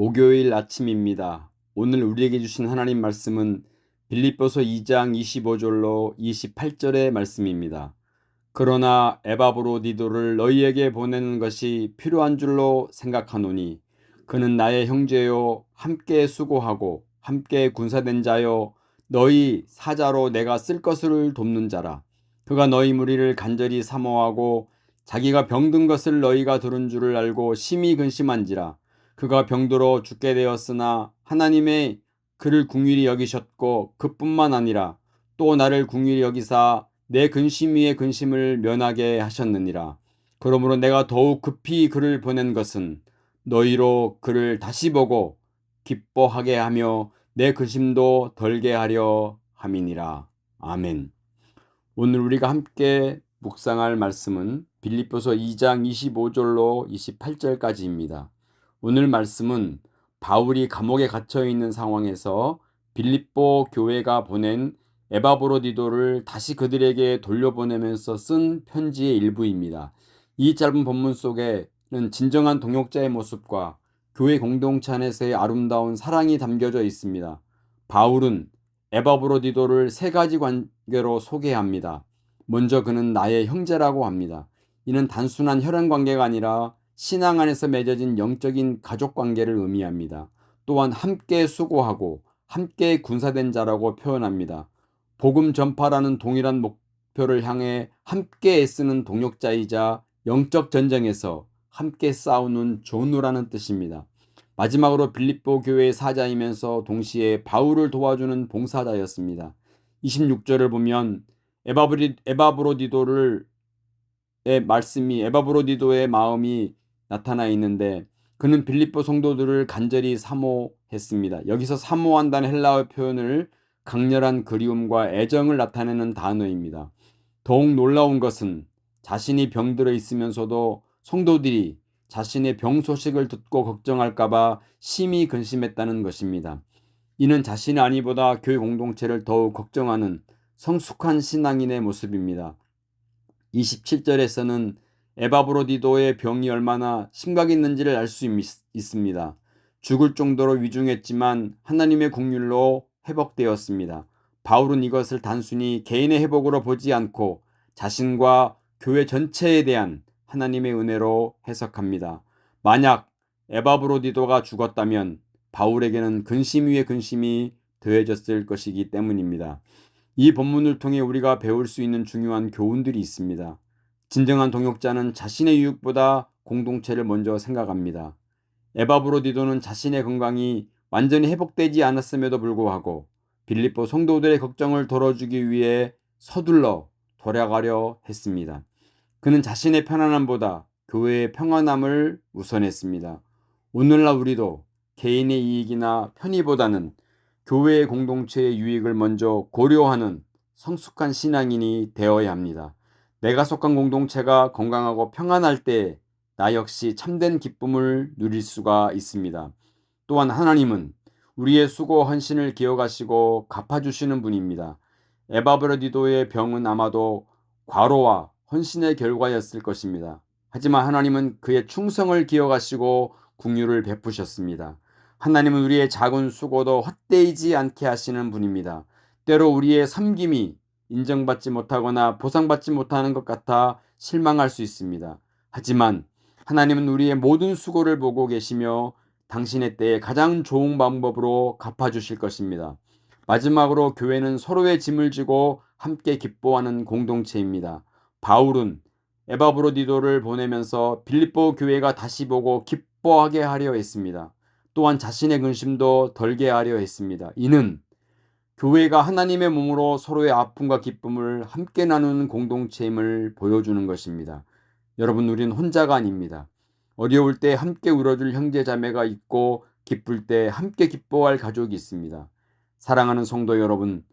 목요일 아침입니다. 오늘 우리에게 주신 하나님 말씀은 빌립보서 2장 25절로 28절의 말씀입니다. 그러나 에바브로디도를 너희에게 보내는 것이 필요한 줄로 생각하노니 그는 나의 형제요 함께 수고하고 함께 군사된 자요 너희 사자로 내가 쓸 것을 돕는 자라 그가 너희 무리를 간절히 사모하고 자기가 병든 것을 너희가 들은 줄을 알고 심히 근심한지라 그가 병들어 죽게 되었으나 하나님의 그를 궁휼히 여기셨고 그뿐만 아니라 또 나를 궁휼히 여기사 내 근심 위에 근심을 면하게 하셨느니라. 그러므로 내가 더욱 급히 그를 보낸 것은 너희로 그를 다시 보고 기뻐하게 하며 내 근심도 덜게 하려 함이니라. 아멘. 오늘 우리가 함께 묵상할 말씀은 빌립보서 2장 25절로 28절까지입니다. 오늘 말씀은 바울이 감옥에 갇혀 있는 상황에서 빌립보 교회가 보낸 에바브로디도를 다시 그들에게 돌려보내면서 쓴 편지의 일부입니다. 이 짧은 본문 속에는 진정한 동역자의 모습과 교회 공동체 안에서의 아름다운 사랑이 담겨져 있습니다. 바울은 에바브로디도를 세 가지 관계로 소개합니다. 먼저 그는 나의 형제라고 합니다. 이는 단순한 혈연 관계가 아니라 신앙 안에서 맺어진 영적인 가족 관계를 의미합니다. 또한 함께 수고하고 함께 군사된 자라고 표현합니다. 복음 전파라는 동일한 목표를 향해 함께 애쓰는 동역자이자 영적 전쟁에서 함께 싸우는 조누라는 뜻입니다. 마지막으로 빌립보 교회의 사자이면서 동시에 바울을 도와주는 봉사자였습니다. 26절을 보면 에바브리, 에바브로디도를 의 말씀이 에바브로디도의 마음이 나타나 있는데 그는 빌립보 성도들을 간절히 사모했습니다. 여기서 사모한다는 헬라어 표현을 강렬한 그리움과 애정을 나타내는 단어입니다. 더욱 놀라운 것은 자신이 병들어 있으면서도 성도들이 자신의 병 소식을 듣고 걱정할까봐 심히 근심했다는 것입니다. 이는 자신의 아니보다 교회 공동체를 더욱 걱정하는 성숙한 신앙인의 모습입니다. 27절에서는 에바브로디도의 병이 얼마나 심각했는지를 알 수 있습니다. 죽을 정도로 위중했지만 하나님의 국률로 회복되었습니다. 바울은 이것을 단순히 개인의 회복으로 보지 않고 자신과 교회 전체에 대한 하나님의 은혜로 해석합니다. 만약 에바브로디도가 죽었다면 바울에게는 근심 위에 근심이 더해졌을 것이기 때문입니다. 이 본문을 통해 우리가 배울 수 있는 중요한 교훈들이 있습니다. 진정한 동역자는 자신의 유익보다 공동체를 먼저 생각합니다. 에바브로디도는 자신의 건강이 완전히 회복되지 않았음에도 불구하고 빌립보 성도들의 걱정을 덜어주기 위해 서둘러 돌아가려 했습니다. 그는 자신의 편안함보다 교회의 평안함을 우선했습니다. 오늘날 우리도 개인의 이익이나 편의보다는 교회의 공동체의 유익을 먼저 고려하는 성숙한 신앙인이 되어야 합니다. 내가 속한 공동체가 건강하고 평안할 때 나 역시 참된 기쁨을 누릴 수가 있습니다. 또한 하나님은 우리의 수고 헌신을 기억하시고 갚아주시는 분입니다. 에바브르디도의 병은 아마도 과로와 헌신의 결과였을 것입니다. 하지만 하나님은 그의 충성을 기억하시고 궁유를 베푸셨습니다. 하나님은 우리의 작은 수고도 헛되이지 않게 하시는 분입니다. 때로 우리의 섬김이 인정받지 못하거나 보상받지 못하는 것 같아 실망할 수 있습니다. 하지만 하나님은 우리의 모든 수고를 보고 계시며 당신의 때에 가장 좋은 방법으로 갚아주실 것입니다. 마지막으로 교회는 서로의 짐을 지고 함께 기뻐하는 공동체입니다. 바울은 에바브로디도를 보내면서 빌립보 교회가 다시 보고 기뻐하게 하려 했습니다. 또한 자신의 근심도 덜게 하려 했습니다. 이는 교회가 하나님의 몸으로 서로의 아픔과 기쁨을 함께 나누는 공동체임을 보여주는 것입니다. 여러분, 우리는 혼자가 아닙니다. 어려울 때 함께 울어줄 형제 자매가 있고 기쁠 때 함께 기뻐할 가족이 있습니다. 사랑하는 성도 여러분,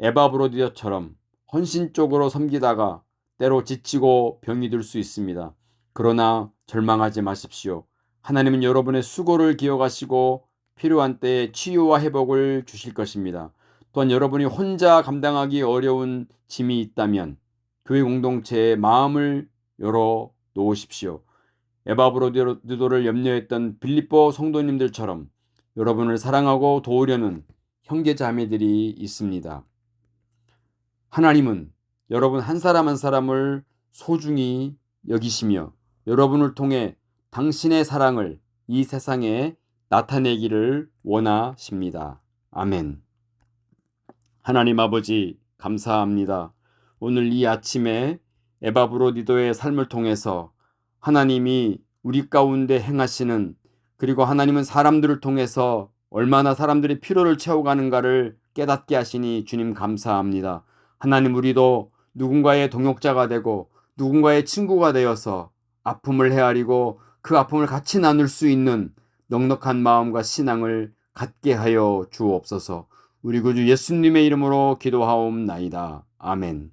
에바브로디어처럼 헌신적으로 섬기다가 때로 지치고 병이 들 수 있습니다. 그러나 절망하지 마십시오. 하나님은 여러분의 수고를 기억하시고 필요한 때에 치유와 회복을 주실 것입니다. 또한 여러분이 혼자 감당하기 어려운 짐이 있다면 교회 공동체에 마음을 열어 놓으십시오. 에바브로디도를 염려했던 빌립보 성도님들처럼 여러분을 사랑하고 도우려는 형제 자매들이 있습니다. 하나님은 여러분 한 사람 한 사람을 소중히 여기시며 여러분을 통해 당신의 사랑을 이 세상에 나타내기를 원하십니다. 아멘. 하나님 아버지, 감사합니다. 오늘 이 아침에 에바브로디도의 삶을 통해서 하나님이 우리 가운데 행하시는 그리고 하나님은 사람들을 통해서 얼마나 사람들의 피로를 채워가는가를 깨닫게 하시니 주님 감사합니다. 하나님 우리도 누군가의 동역자가 되고 누군가의 친구가 되어서 아픔을 헤아리고 그 아픔을 같이 나눌 수 있는 넉넉한 마음과 신앙을 갖게 하여 주옵소서. 우리 구주 예수님의 이름으로 기도하옵나이다. 아멘.